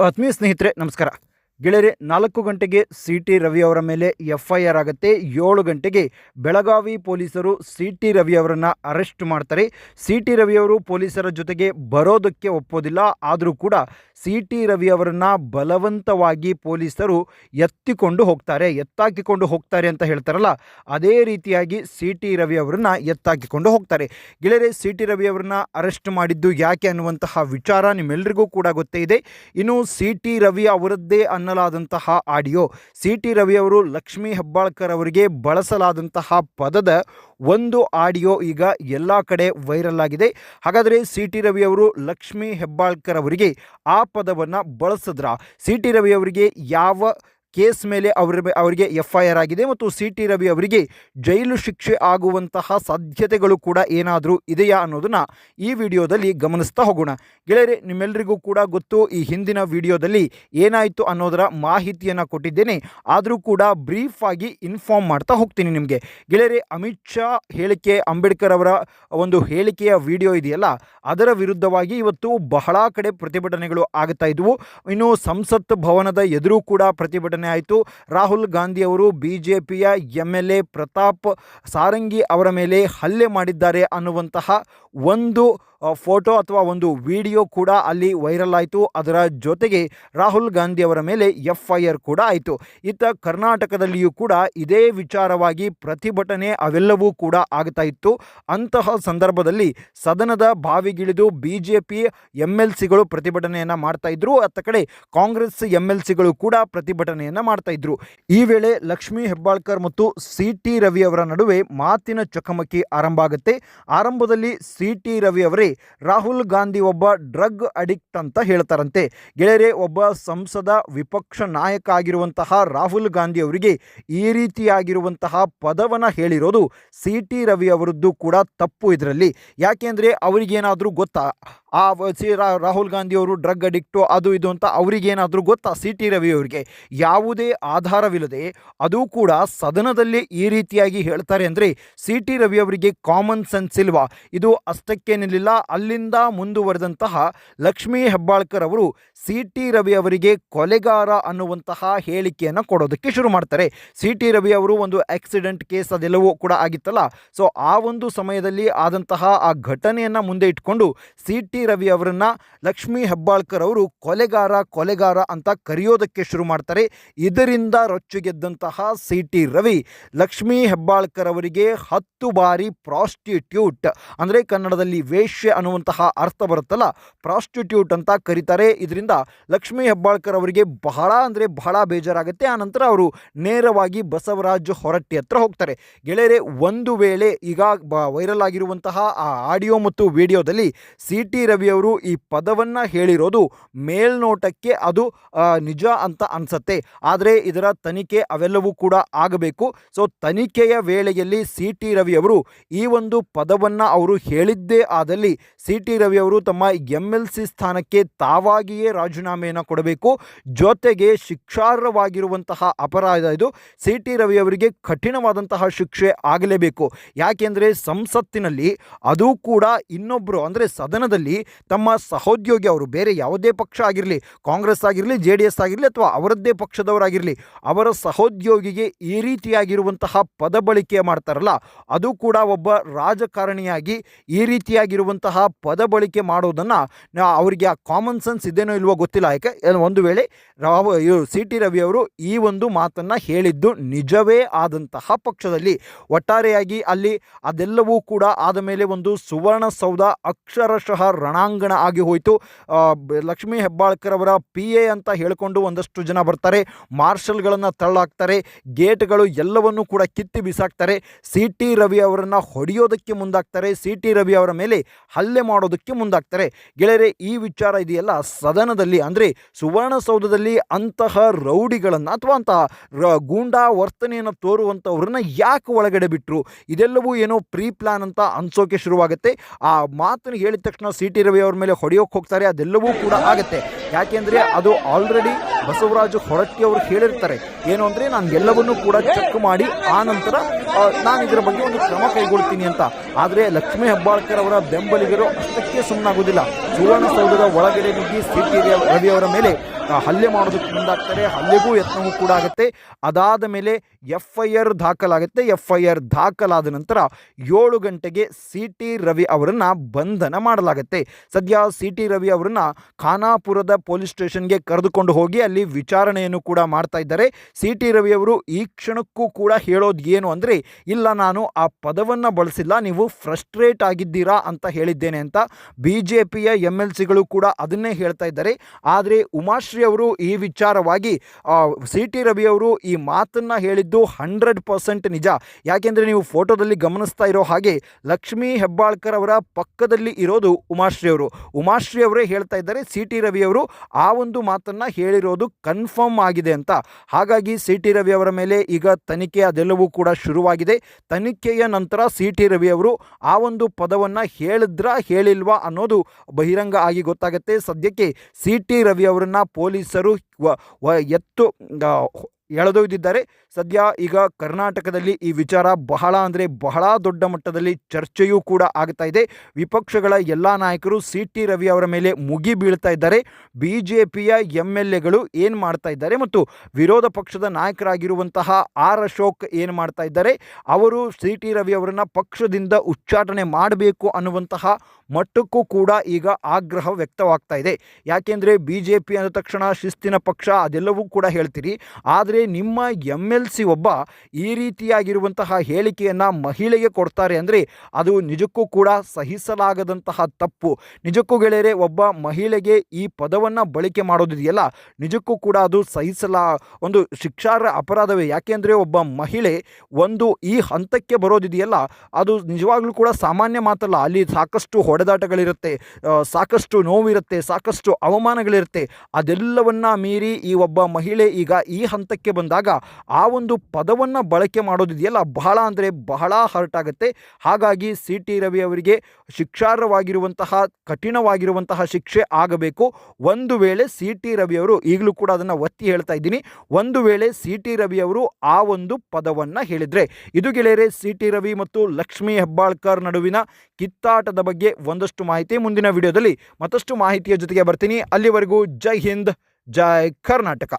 ಆತ್ಮೀಯ ಸ್ನೇಹಿತರೆ ನಮಸ್ಕಾರ ಗೆಳೆಯರೆ, ನಾಲ್ಕು ಗಂಟೆಗೆ ಸಿ ಟಿ ರವಿ ಅವರ ಮೇಲೆ ಎಫ್ಐಆರ್ ಆಗುತ್ತೆ. ಏಳು ಗಂಟೆಗೆ ಬೆಳಗಾವಿ ಪೊಲೀಸರು ಸಿ ಟಿ ರವಿ ಅವರನ್ನು ಅರೆಸ್ಟ್ ಮಾಡ್ತಾರೆ. ಸಿ ಟಿ ರವಿ ಅವರು ಪೊಲೀಸರ ಜೊತೆಗೆ ಬರೋದಕ್ಕೆ ಒಪ್ಪೋದಿಲ್ಲ. ಆದರೂ ಕೂಡ ಸಿ ಟಿ ರವಿ ಅವರನ್ನು ಬಲವಂತವಾಗಿ ಪೊಲೀಸರು ಎತ್ತಿಕೊಂಡು ಹೋಗ್ತಾರೆ. ಎತ್ತಾಕಿಕೊಂಡು ಹೋಗ್ತಾರೆ ಅಂತ ಹೇಳ್ತಾರಲ್ಲ, ಅದೇ ರೀತಿಯಾಗಿ ಸಿ ಟಿ ರವಿ ಅವರನ್ನು ಎತ್ತಾಕಿಕೊಂಡು ಹೋಗ್ತಾರೆ. ಗೆಳೆಯರೆ ಸಿ ಟಿ ರವಿ ಅವರನ್ನು ಅರೆಸ್ಟ್ ಮಾಡಿದ್ದು ಯಾಕೆ ಅನ್ನುವಂತಹ ವಿಚಾರ ನಿಮ್ಮೆಲ್ಲರಿಗೂ ಕೂಡ ಗೊತ್ತೇ ಇದೆ. ಇನ್ನು ಸಿ ಟಿ ರವಿ ಅವರದ್ದೇ ಅನ್ನಲಾದಂತಹ ಆಡಿಯೋ. ಸಿ ಟಿ ರವಿ ಅವರು, ಲಕ್ಷ್ಮೀ ಹೆಬ್ಬಾಳ್ಕರ್ ಅವರಿಗೆ ಬಳಸಲಾದಂತಹ ಪದದ ಒಂದು ಆಡಿಯೋ ಈಗ ಎಲ್ಲ ಕಡೆ ವೈರಲ್ ಆಗಿದೆ. ಹಾಗಾದರೆ ಸಿ ಟಿ ರವಿ ಅವರು, ಲಕ್ಷ್ಮೀ ಹೆಬ್ಬಾಳ್ಕರ್ ಅವರಿಗೆ ಆ ಪದವನ್ನು ಬಳಸಿದ್ರ? ಸಿ ಟಿ ರವಿ ಅವರಿಗೆ ಯಾವ ಕೇಸ್ ಮೇಲೆ ಅವರ ಅವರಿಗೆ ಎಫ್ ಐ ಆರ್ ಆಗಿದೆ ಮತ್ತು ಸಿ ಟಿ ರವಿ ಅವರಿಗೆ ಜೈಲು ಶಿಕ್ಷೆ ಆಗುವಂತಹ ಸಾಧ್ಯತೆಗಳು ಕೂಡ ಏನಾದರೂ ಇದೆಯಾ ಅನ್ನೋದನ್ನು ಈ ವಿಡಿಯೋದಲ್ಲಿ ಗಮನಿಸ್ತಾ ಹೋಗೋಣ. ಗೆಳೆಯರೆ ನಿಮ್ಮೆಲ್ಲರಿಗೂ ಕೂಡ ಗೊತ್ತು, ಈ ಹಿಂದಿನ ವಿಡಿಯೋದಲ್ಲಿ ಏನಾಯಿತು ಅನ್ನೋದರ ಮಾಹಿತಿಯನ್ನು ಕೊಟ್ಟಿದ್ದೇನೆ. ಆದರೂ ಕೂಡ ಬ್ರೀಫ್ ಆಗಿ ಇನ್ಫಾರ್ಮ್ ಮಾಡ್ತಾ ಹೋಗ್ತೀನಿ ನಿಮಗೆ. ಗೆಳೆಯರೆ, ಅಮಿತ್ ಶಾ ಹೇಳಿಕೆ, ಅಂಬೇಡ್ಕರ್ ಅವರ ಒಂದು ಹೇಳಿಕೆಯ ವಿಡಿಯೋ ಇದೆಯಲ್ಲ, ಅದರ ವಿರುದ್ಧವಾಗಿ ಇವತ್ತು ಬಹಳ ಕಡೆ ಪ್ರತಿಭಟನೆಗಳು ಆಗ್ತಾ ಇದ್ವು. ಇನ್ನು ಸಂಸತ್ ಭವನದ ಎದುರು ಕೂಡ ಪ್ರತಿಭಟನೆ ಆಯಿತು. ರಾಹುಲ್ ಗಾಂಧಿ ಅವರು ಬಿ ಜೆ ಪಿಯ M L A Pratap Sarangi ಅವರ ಮೇಲೆ ಹಲ್ಲೆ ಮಾಡಿದ್ದಾರೆ ಅನ್ನುವಂತಹ ಒಂದು ಫೋಟೋ ಅಥವಾ ಒಂದು ವಿಡಿಯೋ ಕೂಡ ಅಲ್ಲಿ ವೈರಲ್ ಆಯಿತು. ಅದರ ಜೊತೆಗೆ ರಾಹುಲ್ ಗಾಂಧಿ ಅವರ ಮೇಲೆ ಎಫ್ ಐ ಆರ್ ಕೂಡ ಆಯಿತು. ಇತ್ತ ಕರ್ನಾಟಕದಲ್ಲಿಯೂ ಕೂಡ ಇದೇ ವಿಚಾರವಾಗಿ ಪ್ರತಿಭಟನೆ ಅವೆಲ್ಲವೂ ಕೂಡ ಆಗ್ತಾ ಇತ್ತು. ಅಂತಹ ಸಂದರ್ಭದಲ್ಲಿ ಸದನದ ಬಾವಿಗಿಳಿದು B J P M L ಸಿಗಳು ಪ್ರತಿಭಟನೆಯನ್ನು ಮಾಡ್ತಾ ಇದ್ರು. ಅತ್ತ ಕಡೆ ಕಾಂಗ್ರೆಸ್ ಎಂ ಎಲ್ ಸಿಗಳು ಕೂಡ ಪ್ರತಿಭಟನೆಯನ್ನು ಮಾಡ್ತಾ ಇದ್ರು. ಈ ವೇಳೆ ಲಕ್ಷ್ಮೀ ಹೆಬ್ಬಾಳ್ಕರ್ ಮತ್ತು ಸಿ ಟಿ ರವಿ ಅವರ ನಡುವೆ ಮಾತಿನ ಚಕಮಕಿ ಆರಂಭ ಆಗುತ್ತೆ. ಆರಂಭದಲ್ಲಿ ಸಿ ಟಿ ರವಿ ಅವರೇ ರಾಹುಲ್ ಗಾಂಧಿ ಒಬ್ಬ ಡ್ರಗ್ ಅಡಿಕ್ಟ್ ಅಂತ ಹೇಳ್ತಾರಂತೆ. ಗೆಳೆಯರೆ, ಒಬ್ಬ ಸಂಸದ ವಿಪಕ್ಷ ನಾಯಕ ಆಗಿರುವಂತಹ ರಾಹುಲ್ ಗಾಂಧಿ ಅವರಿಗೆ ಈ ರೀತಿಯಾಗಿರುವಂತಹ ಪದವನ್ನು ಹೇಳಿರೋದು ಸಿ ಟಿ ರವಿ ಅವರದ್ದು ಕೂಡ ತಪ್ಪು ಇದರಲ್ಲಿ. ಯಾಕೆಂದರೆ ಅವರಿಗೇನಾದರೂ ಗೊತ್ತಾ? ಆ ಸಿ ರಾಹುಲ್ ಗಾಂಧಿ ಅವರು ಡ್ರಗ್ ಅಡಿಕ್ಟು, ಅದು ಇದು ಅಂತ ಅವರಿಗೇನಾದರೂ ಗೊತ್ತಾ? ಸಿ ಟಿ ರವಿ ಅವರಿಗೆ ಯಾವುದೇ ಆಧಾರವಿಲ್ಲದೆ ಅದು ಕೂಡ ಸದನದಲ್ಲಿ ಈ ರೀತಿಯಾಗಿ ಹೇಳ್ತಾರೆ ಅಂದರೆ ಸಿ ಟಿ ರವಿ ಅವರಿಗೆ ಕಾಮನ್ ಸೆನ್ಸ್ ಇಲ್ವಾ? ಇದು ಅಷ್ಟಕ್ಕೆ ನಿಲ್ಲಿಲ್ಲ ಅಲ್ಲಿಂದ ಮುಂದುವರೆದಂತಹ ಲಕ್ಷ್ಮೀ ಹೆಬ್ಬಾಳ್ಕರ್ ಅವರು ಸಿ ಟಿ ರವಿ ಅವರಿಗೆ ಕೊಲೆಗಾರ ಅನ್ನುವಂತಹ ಹೇಳಿಕೆಯನ್ನು ಕೊಡೋದಕ್ಕೆ ಶುರು ಮಾಡ್ತಾರೆ. ಸಿ ಟಿ ರವಿ ಅವರು ಒಂದು ಆಕ್ಸಿಡೆಂಟ್ ಕೇಸ್ ಅದೆಲ್ಲವೂ ಕೂಡ ಆಗಿತ್ತಲ್ಲ. ಸೊ ಆ ಒಂದು ಸಮಯದಲ್ಲಿ ಆದಂತಹ ಆ ಘಟನೆಯನ್ನು ಮುಂದೆ ಇಟ್ಕೊಂಡು ಸಿ ಟಿ ರವಿ ಅವರನ್ನ ಲಕ್ಷ್ಮೀ ಹೆಬ್ಬಾಳ್ಕರ್ ಅವರು ಕೊಲೆಗಾರ ಕೊಲೆಗಾರ ಅಂತ ಕರೆಯೋದಕ್ಕೆ ಶುರು ಮಾಡ್ತಾರೆ. ಇದರಿಂದ ರೊಚ್ಚುಗೆದ್ದಂತಹ ಸಿ ಟಿ ರವಿ, ಲಕ್ಷ್ಮೀ ಹೆಬ್ಬಾಳ್ಕರ್ ಅವರಿಗೆ ಹತ್ತು ಬಾರಿ ಪ್ರಾಸ್ಟಿಟ್ಯೂಟ್ ಅಂದರೆ ಕನ್ನಡದಲ್ಲಿ ವೇಶ್ಯ ಅನ್ನುವಂತಹ ಅರ್ಥ ಬರುತ್ತಲ್ಲ, ಪ್ರಾಸ್ಟಿಟ್ಯೂಟ್ ಅಂತ ಕರೀತಾರೆ. ಇದರಿಂದ ಲಕ್ಷ್ಮೀ ಹೆಬ್ಬಾಳ್ಕರ್ ಅವರಿಗೆ ಬಹಳ ಅಂದರೆ ಬಹಳ ಬೇಜಾರಾಗುತ್ತೆ. ಆನಂತರ ಅವರು ನೇರವಾಗಿ ಬಸವರಾಜ್ ಹೊರಟ್ಟಿ ಹತ್ರ ಹೋಗ್ತಾರೆ. ಗೆಳೆಯರೆ, ಒಂದು ವೇಳೆ ಈಗ ವೈರಲ್ ಆಗಿರುವಂತಹ ಆ ಆಡಿಯೋ ಮತ್ತು ವಿಡಿಯೋದಲ್ಲಿ ಸಿ ಟಿ ರವಿ ಅವರು ಈ ಪದವನ್ನು ಹೇಳಿರೋದು ಮೇಲ್ನೋಟಕ್ಕೆ ಅದು ನಿಜ ಅಂತ ಅನಿಸುತ್ತೆ. ಆದರೆ ಇದರ ತನಿಖೆ ಅವೆಲ್ಲವೂ ಕೂಡ ಆಗಬೇಕು. ಸೊ, ತನಿಖೆಯ ವೇಳೆಯಲ್ಲಿ ಸಿ ಟಿ ರವಿ ಅವರು ಈ ಒಂದು ಪದವನ್ನು ಅವರು ಹೇಳಿದ್ದೇ ಆದಲ್ಲಿ ಸಿ ಟಿ ರವಿ ಅವರು ತಮ್ಮ ಎಂ ಎಲ್ ಸಿ ಸ್ಥಾನಕ್ಕೆ ತಾವಾಗಿಯೇ ರಾಜೀನಾಮೆಯನ್ನು ಕೊಡಬೇಕು. ಜೊತೆಗೆ ಶಿಕ್ಷಾರ್ಹವಾಗಿರುವಂತಹ ಅಪರಾಧ ಇದು. ಸಿ ಟಿ ರವಿ ಅವರಿಗೆ ಕಠಿಣವಾದಂತಹ ಶಿಕ್ಷೆ ಆಗಲೇಬೇಕು. ಯಾಕೆಂದರೆ ಸಂಸತ್ತಿನಲ್ಲಿ ಅದು ಕೂಡ ಇನ್ನೊಬ್ಬರು ಅಂದರೆ ಸದನದಲ್ಲಿ ತಮ್ಮ ಸಹೋದ್ಯೋಗಿ ಅವರು ಬೇರೆ ಯಾವುದೇ ಪಕ್ಷ ಆಗಿರಲಿ, ಕಾಂಗ್ರೆಸ್ ಆಗಿರಲಿ, ಜೆ ಆಗಿರಲಿ ಅಥವಾ ಅವರದ್ದೇ ಪಕ್ಷದವರಾಗಿರಲಿ, ಅವರ ಸಹೋದ್ಯೋಗಿಗೆ ಈ ರೀತಿಯಾಗಿರುವಂತಹ ಪದ ಬಳಕೆ ಮಾಡ್ತಾರಲ್ಲ, ಅದು ಕೂಡ ಒಬ್ಬ ರಾಜಕಾರಣಿಯಾಗಿ ಈ ರೀತಿಯಾಗಿರುವಂತಹ ಪದ ಬಳಕೆ ಮಾಡೋದನ್ನು ಅವರಿಗೆ ಆ ಕಾಮನ್ ಸೆನ್ಸ್ ಇದೇನೋ ಇಲ್ವೋ ಗೊತ್ತಿಲ್ಲ. ಯಾಕೆ? ಒಂದು ವೇಳೆ ರಾವ್ ಸಿ ಟಿ ರವಿ ಅವರು ಈ ಒಂದು ಮಾತನ್ನು ಹೇಳಿದ್ದು ನಿಜವೇ ಆದಂತಹ ಪಕ್ಷದಲ್ಲಿ ಒಟ್ಟಾರೆಯಾಗಿ ಅಲ್ಲಿ ಅದೆಲ್ಲವೂ ಕೂಡ ಆದ ಮೇಲೆ ಒಂದು ಸುವರ್ಣಸೌಧ ಅಕ್ಷರಶಃ ರಣಾಂಗಣ ಆಗಿ ಹೋಯಿತು. ಲಕ್ಷ್ಮೀ ಹೆಬ್ಬಾಳ್ಕರ್ ಅವರ ಪಿ ಎ ಅಂತ ಹೇಳಿಕೊಂಡು ಒಂದಷ್ಟು ಜನ ಬರ್ತಾರೆ. ಮಾರ್ಷಲ್ಗಳನ್ನು ತಳ್ಳಾಕ್ತಾರೆ. ಗೇಟ್ಗಳು ಎಲ್ಲವನ್ನೂ ಕೂಡ ಕಿತ್ತಿ ಬಿಸಾಕ್ತಾರೆ. ಸಿ ಟಿ ರವಿ ಅವರನ್ನು ಹೊಡೆಯೋದಕ್ಕೆ ಮುಂದಾಗ್ತಾರೆ ಸಿ ಟಿ ರವಿ ಅವರ ಮೇಲೆ ಹಲ್ಲೆ ಮಾಡೋದಕ್ಕೆ ಮುಂದಾಗ್ತಾರೆ ಗೆಳೆಯರೆ, ಈ ವಿಚಾರ ಇದೆಯಲ್ಲ? ಸದನದಲ್ಲಿ ಅಂದರೆ ಸುವರ್ಣಸೌಧದಲ್ಲಿ ಅಂತಹ ರೌಡಿಗಳನ್ನು ಅಥವಾ ಅಂತಹ ರ, ಗೂಂಡಾ ವರ್ತನೆಯನ್ನು ತೋರುವಂಥವ್ರನ್ನ ಯಾಕೆ ಒಳಗಡೆ ಬಿಟ್ಟರು ಇದೆಲ್ಲವೂ ಏನೋ ಪ್ರೀ ಪ್ಲಾನ್ ಅಂತ ಅನ್ಸೋಕೆ ಶುರುವಾಗುತ್ತೆ. ಆ ಮಾತನ್ನು ಹೇಳಿದ ತಕ್ಷಣ ಸಿ ಟಿ ರವಿ ಅವ್ರ ಮೇಲೆ ಹೊಡೆಯೋಕೆ ಹೋಗ್ತಾರೆ ಅದೆಲ್ಲವೂ ಕೂಡ ಆಗುತ್ತೆ. ಯಾಕೆಂದರೆ ಅದು ಆಲ್ರೆಡಿ ಬಸವರಾಜು ಹೊರಟ್ಟಿ ಅವರು ಹೇಳಿರ್ತಾರೆ. ಏನು ಅಂದರೆ ನಾನು ಎಲ್ಲವನ್ನೂ ಕೂಡ ಚೆಕ್ ಮಾಡಿ, ಆ ನಂತರ ನಾನು ಇದರ ಬಗ್ಗೆ ಒಂದು ಕ್ರಮ ಕೈಗೊಳ್ತೀನಿ ಅಂತ. ಆದರೆ ಲಕ್ಷ್ಮೀ ಹೆಬ್ಬಾಳ್ಕರ್ ಅವರ ಬೆಂಬಲಿಗರು ಅಷ್ಟಕ್ಕೆ ಸುಮ್ಮನಾಗೋದಿಲ್ಲ ಸುವರ್ಣಸೌಧದ ಒಳಗಡೆ ನುಗ್ಗಿ ಸಿ ಟಿ ರವಿ ಅವರ ಮೇಲೆ ಹಲ್ಲೆ ಮಾಡೋದಕ್ಕೆ ಮುಂದಾಗ್ತಾರೆ. ಹಲ್ಲೆಗೂ ಯತ್ನವೂ ಕೂಡ ಆಗುತ್ತೆ. ಅದಾದ ಮೇಲೆ ಎಫ್ ಐ ಆರ್ ದಾಖಲಾಗುತ್ತೆ. ಎಫ್ ಐ ಆರ್ ದಾಖಲಾದ ನಂತರ ಏಳು ಗಂಟೆಗೆ ಸಿ ಟಿ ರವಿ ಅವರನ್ನು ಬಂಧನ ಮಾಡಲಾಗುತ್ತೆ. ಸದ್ಯ ಸಿ ಟಿ ರವಿ ಅವರನ್ನ ಖಾನಾಪುರದ ಪೊಲೀಸ್ ಸ್ಟೇಷನ್ಗೆ ಕರೆದುಕೊಂಡು ಹೋಗಿ ಅಲ್ಲಿ ವಿಚಾರಣೆಯನ್ನು ಕೂಡ ಮಾಡ್ತಾ ಇದ್ದಾರೆ. ಸಿ ಟಿ ರವಿಯವರು ಈ ಕ್ಷಣಕ್ಕೂ ಕೂಡ ಹೇಳೋದು ಏನು ಅಂದರೆ, ಇಲ್ಲ ನಾನು ಆ ಪದವನ್ನು ಬಳಸಿಲ್ಲ, ನೀವು ಫ್ರಸ್ಟ್ರೇಟ್ ಆಗಿದ್ದೀರಾ ಅಂತ ಹೇಳಿದ್ದೇನೆ ಅಂತ ಬಿ ಜೆ ಪಿಯ ಎಂ ಎಲ್ ಸಿಗಳು ಕೂಡ ಅದನ್ನೇ ಹೇಳ್ತಾ ಇದ್ದಾರೆ. ಆದರೆ ಉಮಾಶ್ರೀ ಅವರು ಈ ವಿಚಾರವಾಗಿ ಸಿ ಟಿ ರವಿಯವರು ಈ ಮಾತನ್ನು ಹೇಳಿದ್ದು ಹಂಡ್ರೆಡ್ ಪರ್ಸೆಂಟ್ ನಿಜ. ಯಾಕೆಂದರೆ ನೀವು ಫೋಟೋದಲ್ಲಿ ಗಮನಿಸ್ತಾ ಇರೋ ಹಾಗೆ ಲಕ್ಷ್ಮೀ ಹೆಬ್ಬಾಳ್ಕರ್ ಅವರ ಪಕ್ಕದಲ್ಲಿ ಇರೋದು ಉಮಾಶ್ರೀ ಅವರು. ಉಮಾಶ್ರೀ ಅವರೇ ಹೇಳ್ತಾ ಇದ್ದಾರೆ ಸಿ ಟಿ ರವಿ ಅವರು ಆ ಒಂದು ಮಾತನ್ನು ಹೇಳಿರೋದು ಕನ್ಫರ್ಮ್ ಆಗಿದೆ ಅಂತ. ಹಾಗಾಗಿ ಸಿ ಟಿ ರವಿ ಅವರ ಮೇಲೆ ಈಗ ತನಿಖೆ ಅದೆಲ್ಲವೂ ಕೂಡ ಶುರುವಾಗಿದೆ. ತನಿಖೆಯ ನಂತರ ಸಿ ಟಿ ರವಿ ಅವರು ಆ ಒಂದು ಪದವನ್ನು ಹೇಳಿದ್ರಾ ಹೇಳಿಲ್ವಾ ಅನ್ನೋದು ಬಹಿರಂಗ ಆಗಿ ಗೊತ್ತಾಗುತ್ತೆ. ಸದ್ಯಕ್ಕೆ ಸಿ ಟಿ ರವಿ ಅವರನ್ನು ಪೊಲೀಸರು ಎತ್ತು ಎಳೆದೊಯ್ದಿದ್ದಾರೆ. ಸದ್ಯ ಈಗ ಕರ್ನಾಟಕದಲ್ಲಿ ಈ ವಿಚಾರ ಬಹಳ ಅಂದರೆ ಬಹಳ ದೊಡ್ಡ ಮಟ್ಟದಲ್ಲಿ ಚರ್ಚೆಯೂ ಕೂಡ ಆಗ್ತಾ ಇದೆ. ವಿಪಕ್ಷಗಳ ಎಲ್ಲ ನಾಯಕರು ಸಿ ಟಿ ರವಿ ಅವರ ಮೇಲೆ ಮುಗಿ ಬೀಳ್ತಾ ಇದ್ದಾರೆ. ಬಿ ಜೆ ಪಿಯ ಎಂ ಎಲ್ ಎಗಳು ಏನು ಮಾಡ್ತಾ ಇದ್ದಾರೆ ಮತ್ತು ವಿರೋಧ ಪಕ್ಷದ ನಾಯಕರಾಗಿರುವಂತಹ ಆರ್ ಅಶೋಕ್ ಏನು ಮಾಡ್ತಾ ಇದ್ದಾರೆ. ಅವರು ಸಿ ಟಿ ರವಿ ಅವರನ್ನು ಪಕ್ಷದಿಂದ ಉಚ್ಚಾಟನೆ ಮಾಡಬೇಕು ಅನ್ನುವಂತಹ ಮಟ್ಟಕ್ಕೂ ಕೂಡ ಈಗ ಆಗ್ರಹ ವ್ಯಕ್ತವಾಗ್ತಾ ಇದೆ. ಯಾಕೆಂದರೆ ಬಿ ಜೆ ಪಿ ಅಂದ ತಕ್ಷಣ ಶಿಸ್ತಿನ ಪಕ್ಷ ಅದೆಲ್ಲವೂ ಕೂಡ ಹೇಳ್ತೀರಿ. ಆದರೆ ನಿಮ್ಮ ಎಂ ಎಲ್ ಸಿ ಒಬ್ಬ ಈ ರೀತಿಯಾಗಿರುವಂತಹ ಹೇಳಿಕೆಯನ್ನು ಮಹಿಳೆಗೆ ಕೊಡ್ತಾರೆ ಅಂದರೆ ಅದು ನಿಜಕ್ಕೂ ಕೂಡ ಸಹಿಸಲಾಗದಂತಹ ತಪ್ಪು. ನಿಜಕ್ಕೂ ಗೆಳೆಯರೆ, ಒಬ್ಬ ಮಹಿಳೆಗೆ ಈ ಪದವನ್ನು ಬಳಕೆ ಮಾಡೋದಿದೆಯಲ್ಲ, ನಿಜಕ್ಕೂ ಕೂಡ ಅದು ಸಹಿಸಲ, ಒಂದು ಶಿಕ್ಷಾರ್ಹ ಅಪರಾಧವೇ. ಯಾಕೆಂದರೆ ಒಬ್ಬ ಮಹಿಳೆ ಒಂದು ಈ ಹಂತಕ್ಕೆ ಬರೋದಿದೆಯಲ್ಲ, ಅದು ನಿಜವಾಗ್ಲೂ ಕೂಡ ಸಾಮಾನ್ಯ ಮಾತಲ್ಲ. ಅಲ್ಲಿ ಸಾಕಷ್ಟು ಹೊಡೆದಾಟಗಳಿರುತ್ತೆ ಸಾಕಷ್ಟು ನೋವಿರುತ್ತೆ, ಸಾಕಷ್ಟು ಅವಮಾನಗಳಿರುತ್ತೆ. ಅದೆಲ್ಲವನ್ನ ಮೀರಿ ಈ ಒಬ್ಬ ಮಹಿಳೆ ಈಗ ಈ ಹಂತಕ್ಕೆ ಬಂದಾಗ ಆ ಒಂದು ಪದವನ್ನು ಬಳಕೆ ಮಾಡೋದಿದೆಯಲ್ಲ, ಬಹಳ ಅಂದರೆ ಬಹಳ ಹರ್ಟ್ ಆಗುತ್ತೆ. ಹಾಗಾಗಿ ಸಿ ಟಿ ರವಿ ಅವರಿಗೆ ಶಿಕ್ಷಾರ್ಹವಾಗಿರುವಂತಹ, ಕಠಿಣವಾಗಿರುವಂತಹ ಶಿಕ್ಷೆ ಆಗಬೇಕು. ಒಂದು ವೇಳೆ ಸಿ ಟಿ ರವಿಯವರು ಈಗಲೂ ಕೂಡ ಅದನ್ನು ಒತ್ತಿ ಹೇಳ್ತಾ ಇದ್ದೀನಿ, ಒಂದು ವೇಳೆ ಸಿ ಟಿ ರವಿ ಅವರು ಆ ಒಂದು ಪದವನ್ನು ಹೇಳಿದರೆ, ಇದು ಗೆಳೆಯರೆ ಸಿ ಟಿ ರವಿ ಮತ್ತು ಲಕ್ಷ್ಮೀ ಹೆಬ್ಬಾಳ್ಕರ್ ನಡುವಿನ ಕಿತ್ತಾಟದ ಬಗ್ಗೆ ಒಂದಷ್ಟು ಮಾಹಿತಿ ಮುಂದಿನ ವಿಡಿಯೋದಲ್ಲಿ ಮತ್ತಷ್ಟು ಮಾಹಿತಿಯ ಜೊತೆಗೆ ಬರ್ತೀನಿ. ಅಲ್ಲಿವರೆಗೂ ಜೈ ಹಿಂದ್ ಜೈ ಕರ್ನಾಟಕ.